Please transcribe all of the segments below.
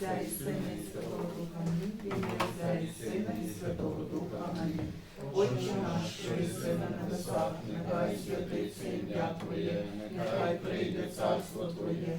Отця і Сина і Святого Духа. Ім'я Отця і Сина і Святого Духа. Амінь. Отче наш, що єси на небесах, нехай святиться ім'я Твоє, нехай прийде царство Твоє,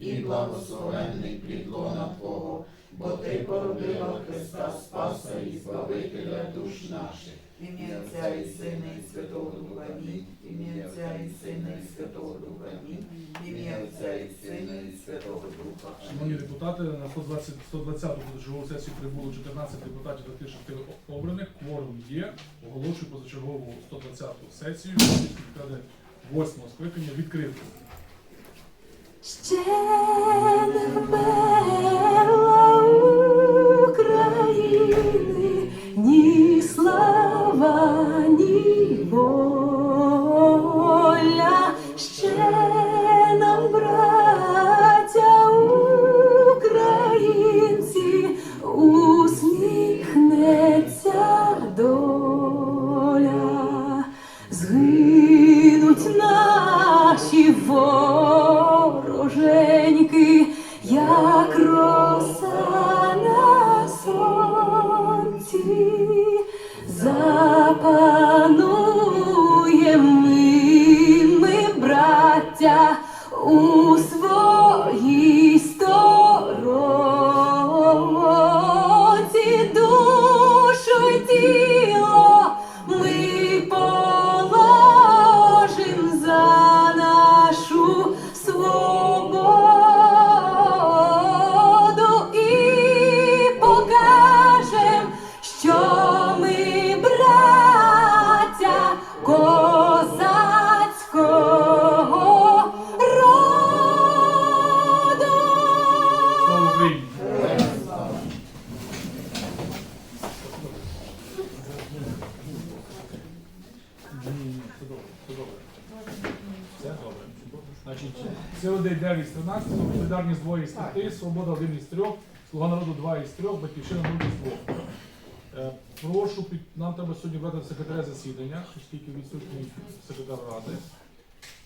і благословенний плід лона Твого, бо ти породила Христа Спаса і Збавителя душ наших. Ім'я Отця і Сина і Святого Духа. Амінь. Ім'я Отця і Сина і Святого Духа. Амінь. Ім'я Отця і Сина і Святого Духа. Шановні депутати, на 120 120 позачергову сесію прибуло 14 депутатів та 6 обраних. Кворум є. Оголошую позачергову 120-ту сесію Сільської ради 8 скликання відкритою. Ще не вороженьки, як роса на сонці, запануєм ЦОД 9 з 13, солідарність 2 із 5, свобода 1 із 3, Слуга народу 2 із 3, батьківщина 0 із 2. Е, Прошу, під- нам треба сьогодні брати секретаря засідання, оскільки відсутній секретар ради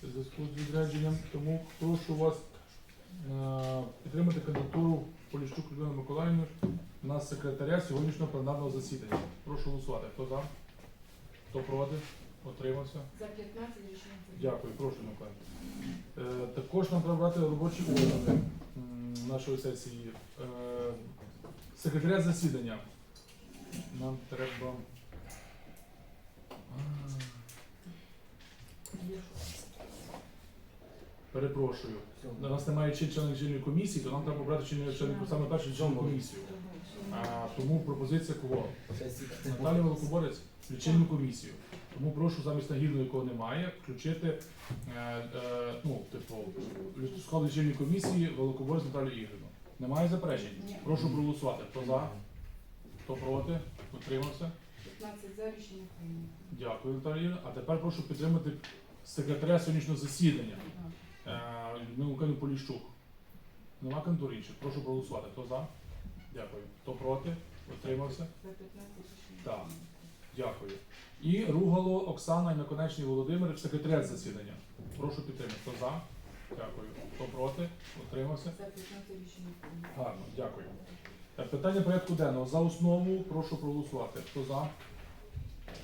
в зв'язку з відрядженням. Тому прошу вас е, підтримати кандидатуру Поліщук Людмили Миколаївни на секретаря сьогоднішнього пленарного засідання. Прошу голосувати. Хто за? Хто проти? Отримався? За 15 рішення. Дякую, прошу, Миколаївна. Е, також нам треба брати робочі органи нашої сесії. Е, секретаря засідання. Нам треба. Перепрошую. У нас немає чи- членів членів комісії, то нам треба обрати членів членів саме першу членів комісію. А, тому пропозиція кого? Наталія Великоборець, лічильну комісію. Тому прошу замість нагірної, якого немає, включити е, е, ну, типу, склад лічильної комісії Великоборець Наталію Ігорівну. Немає заперечень? Ні. Прошу проголосувати. Хто за? Хто проти? Утримався? 15 за рішення прийнято. Дякую, Наталія Ігорівна. А тепер прошу підтримати секретаря сьогоднішнього засідання. Е, Людмилу Миколаївну Поліщук. Нема кандидатур інших. Прошу проголосувати. Хто за? Дякую. Хто проти? Утримався? За 15 рішення. Так. прийнято. Дякую. І Ругало Оксана і наконечний Володимир, секретаря засідання. Прошу підтримати. Хто за? Дякую. Хто проти? Утримався? За 15 рішення прийнято. Гарно, дякую. Так, питання порядку денного. За основу прошу проголосувати. Хто за?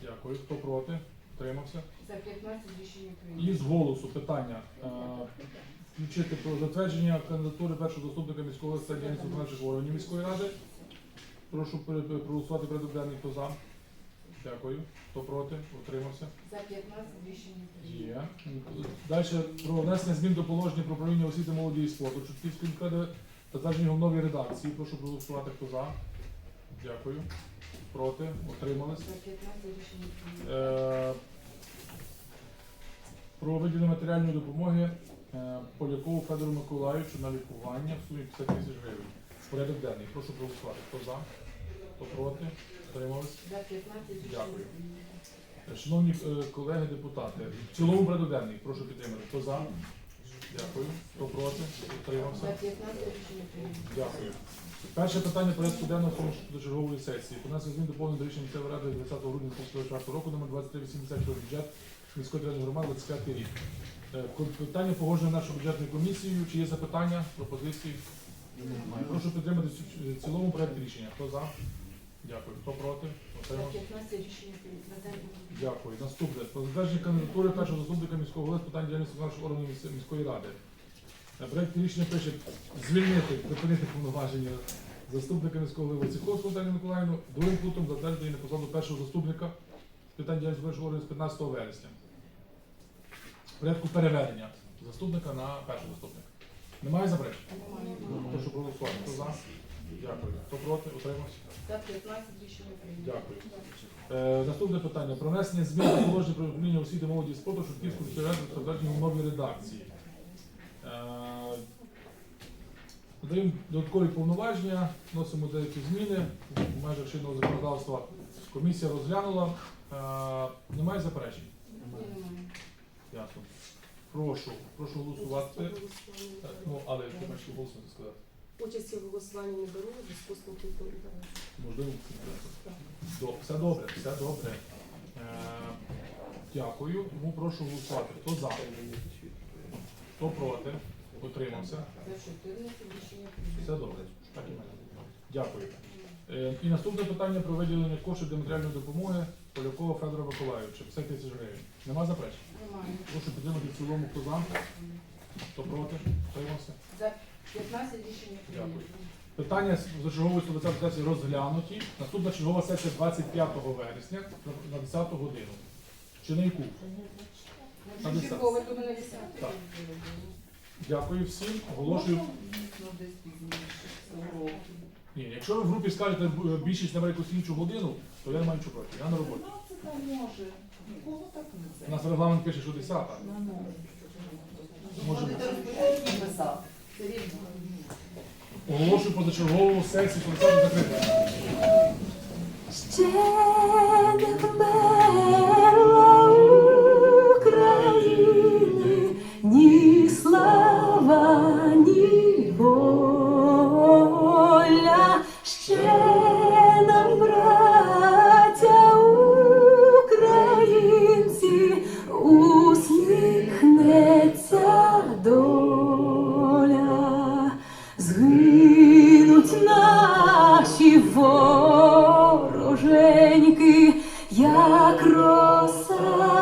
Дякую. Хто проти? Утримався? За 15 рішення прийнято. І з голосу питання. е, Включити про затвердження кандидатури першого заступника міського стадіону виконавчих органів міської ради. Прошу проголосувати порядок денний. Хто за? Дякую. Хто проти? Утримався? За 15 рішення. Є. Далі про внесення змін до положення про управління освіти, молоді і спорту. Чутківської міськради затвердження його в новій редакції. Прошу проголосувати. Хто за? Дякую. Проти? Утримались? За 15 рішення. Е, Про виділення матеріальної допомоги е, Полякову Федору Миколаївичу на лікування в сумі 50 тисяч гривень. Порядок денний. Прошу проголосувати. Хто за? Хто проти? Утримались? За 15 рішення Дякую. Шановні е, колеги депутати, в цілому порядок денний, прошу підтримати. Хто за? Дякую. Хто проти? Утримався? 15 рішення прийнято. Дякую. Перше питання порядку денного до чергової сесії. Понесе змін доповнення до рішення місцевої ради 20 грудня 2024 року номер 2380 про бюджет міської територіальної громади 25 рік. Е, Питання погоджено нашою бюджетною комісією. Чи є запитання, пропозиції? Прошу підтримати в в цілому проект рішення. Хто за? Дякую. Хто проти? За 15 рішення прийнято. Дякую. Наступне. Про затвердження кандидатури першого заступника міського голови з питань діяльності органів міс- міської ради. Е, Проект рішення пише звільнити, припинити повноваження заступника міського голови Циковського Наталію Миколаївну, другим пунктом затвердити її на посаду першого заступника з питань діяльності нашого органів з 15 вересня. В порядку переведення заступника на першого заступника. Немає заперечень? Немає. Прошу проголосувати. Хто за? Дякую. Хто проти? Утримався? За 15 рішення прийнято. Дякую. Е, наступне питання. Про внесення змін до положення про управління освіти молоді і спорту Шевківської міської ради в новій редакції. Е, Додаємо додаткові повноваження, вносимо деякі зміни в межах чинного законодавства. Комісія розглянула. Е, немає заперечень? Немає. Ясно. Прошу, прошу голосувати. Е, Ну, але ти маєш голосно сказати. Участі в голосуванні не беру, зв'язку з конфліктом інтересів. Можливо, До- все добре, все добре. Е, дякую. Тому прошу голосувати. Хто за? Хто проти? Утримався. За 14 рішення Все добре. Так і мене. Дякую. Е, і наступне питання про виділення коштів для матеріальної допомоги Полякова Федора Миколайовича. 50 тисяч гривень. Нема заперечень? Немає. Прошу підтримати в цілому хто за. Хто проти? Утримався. За 15 рішення прийнято. Питання з чергової 120 сесії розглянуті. Наступна чергова сесія 25 вересня на- на 10 годину. Чи на яку? Ну, На Чергове, то ми на 10 Так. Дякую всім. Оголошую. Ну. Ні, якщо ви в групі скажете більшість на якусь іншу годину, то я не маю нічого проти. Я на роботі. Ну, У нас регламент пише, що 10. Може Може, розпочати писати. Оголошую позачергову сесію 120 закритою. Як роса